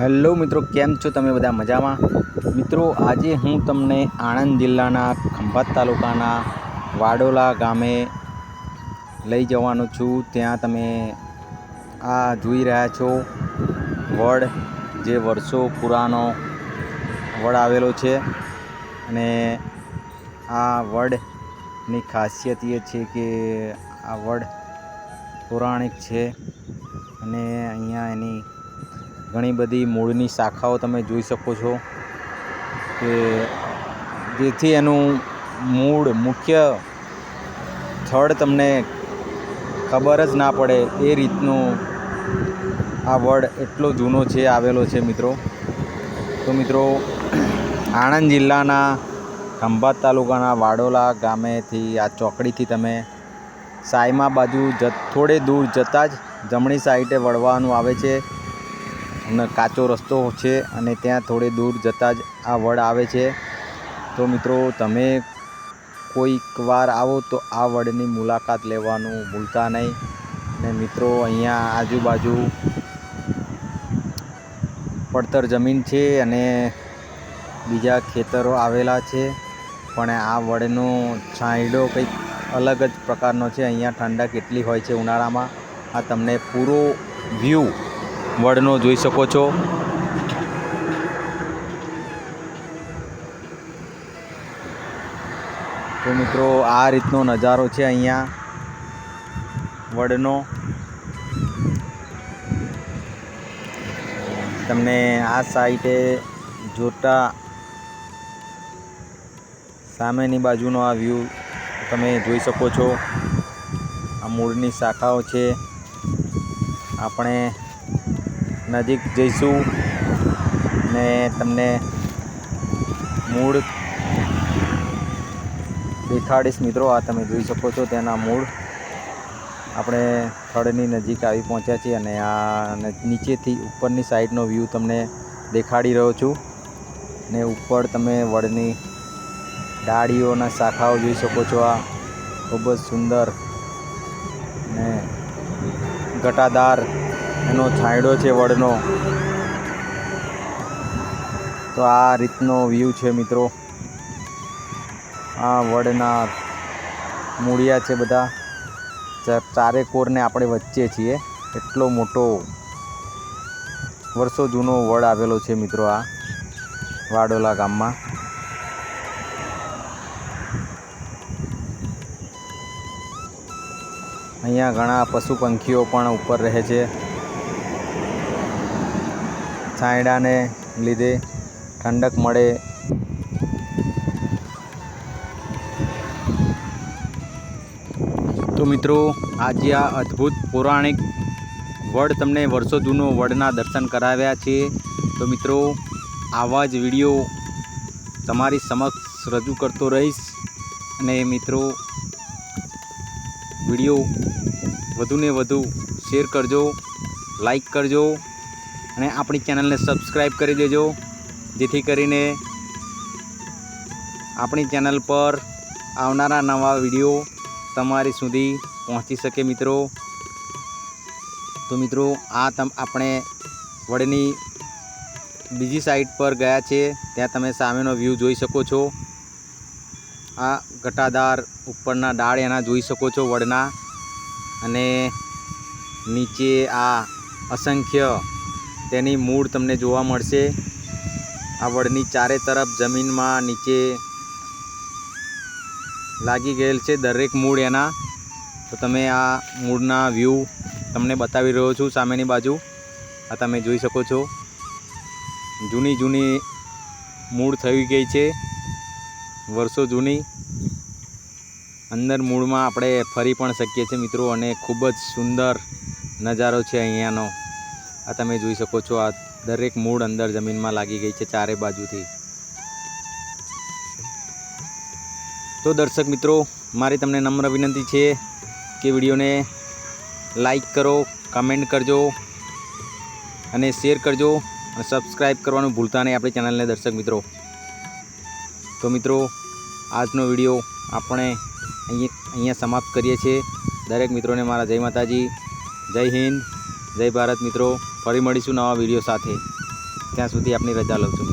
Hello મિત્રો, કેમ છો તમે બધા મજામાં? મિત્રો, આજે હું તમને આણંદ જિલ્લાના ખંભાત તાલુકાના વાડોલા ગામે લઈ જવાનો છું. ત્યાં તમે આ જોઈ રહ્યા છો. વડ જે વર્ષો પુરાનો વડ આવેલો છે અને આ વડની ખાસિયત એ છે કે આ વડ પૌરાણિક છે અને અહીંયા એની ઘણી બધી મૂળની શાખાઓ તમે જોઈ શકો છો કે જેથી એનું મૂળ મુખ્ય સ્થળ તમને ખબર જ ના પડે એ રીતનું આ વડ એટલો જૂનો છે, આવેલો છે મિત્રો. તો મિત્રો, આણંદ જિલ્લાના ખંભાત તાલુકાના વાડોલા ગામેથી, આ ચોકડીથી તમે સાયમા બાજુ જ, થોડે દૂર જતાં જ જમણી સાઈડે વળવાનું આવે છે. અને કાચો રસ્તો છે અને ત્યાં થોડે દૂર જતાં જ આ વડ આવે છે. તો મિત્રો, તમે કોઈક વાર આવો તો આ વડની મુલાકાત લેવાનું ભૂલતા નહીં. અને મિત્રો, અહીંયા આજુબાજુ પડતર જમીન છે અને બીજા ખેતરો આવેલા છે. પણ આ વડનો છાંયડો કંઈક અલગ જ પ્રકારનો છે. અહીંયા ઠંડક એટલી હોય છે ઉનાળામાં. આ તમને પૂરો વ્યૂ વડનો જોઈ શકો છો. તો મિત્રો, આ રીતનો નજારો છે અહીંયા વડનો તમને આ સાઈડે જોતા સામેની બાજુનો આ વ્યૂ તમે જોઈ શકો છો. આ મૂળની શાખાઓ છે. આપણે નજીક જઈશું ને તમને મૂળ દેખાડીશ. મિત્રો, આ તમે જોઈ શકો છો તેના મૂળ. આપણે થડની નજીક આવી પહોંચ્યા છીએ અને આ નીચેથી ઉપરની સાઈડનો વ્યૂ તમને દેખાડી રહ્યો છું. ને ઉપર તમે વડની ડાળીઓના શાખાઓ જોઈ શકો છો. આ ખૂબ જ સુંદર ને ઘટાદાર એનો છાંયડો છે વડનો. તો આ રીતનો વ્યૂ છે મિત્રો. આ વડના મૂળિયા છે બધા. ચારે કોરને આપણે વચ્ચે છીએ. એટલો મોટો વર્ષો જૂનો વડ આવેલો છે મિત્રો આ વાડોલા ગામમાં. અહીંયા ઘણા પશુ પંખીઓ પણ ઉપર રહે છે. છાંયડાને લીધે ઠંડક મળે. તો મિત્રો, આજે આ અદ્ભુત પૌરાણિક વડ તમને વર્ષો જૂનો વડના દર્શન કરાવ્યા છે. તો મિત્રો, આવા જ વીડિયો તમારી સમક્ષ રજૂ કરતો રહીશ. અને મિત્રો, વીડિયો વધુને વધુ શેર કરજો, લાઈક કરજો અને આપણી ચેનલને સબસ્ક્રાઈબ કરી દેજો, જેથી કરીને આપણી ચેનલ પર આવનારા નવા વીડિયો તમારી સુધી પહોંચી શકે મિત્રો. તો મિત્રો, આ તમ, આપણે વડની બીજી સાઈડ પર ગયા છે, ત્યાં તમે સામેનો વ્યૂ જોઈ શકો છો. આ ઘટાદાર ઉપરના ડાળ એના જોઈ શકો છો વડના. અને નીચે આ અસંખ્ય તેની મૂળ તમને જોવા મળશે. આ વડની ચારે તરફ જમીનમાં નીચે લાગી ગયેલ છે દરેક મૂળ એના. તો તમે આ મૂળના વ્યૂ તમને બતાવી રહ્યો છું સામેની બાજુ. આ તમે જોઈ શકો છો. જૂની જૂની મૂળ થઈ ગઈ છે. વર્ષો જૂની. અંદર મૂળમાં આપણે ફરી પણ શકીએ છીએ મિત્રો અને ખૂબ જ સુંદર નજારો છે અહીંયાનો. આ તમે જોઈ શકો છો, આ દરેક મૂળ અંદર જમીનમાં લાગી ગઈ છે ચારે બાજુથી. તો દર્શક મિત્રો, મારી તમને નમ્ર વિનંતી છે કે વિડીયોને લાઈક કરો, કમેન્ટ કરજો અને શેર કરજો અને સબસ્ક્રાઈબ કરવાનું ભૂલતા નહીં આપણી ચેનલને દર્શક મિત્રો. તો મિત્રો, આજનો વીડિયો આપણે અહીં અહીંયા સમાપ્ત કરીએ છીએ. દરેક મિત્રોને મારા જય માતાજી, જય હિન્દ, જય ભારત મિત્રો. ફરી મળીશું નવા વીડિયો સાથે. ત્યાં સુધી આપની રજા લઉં છું.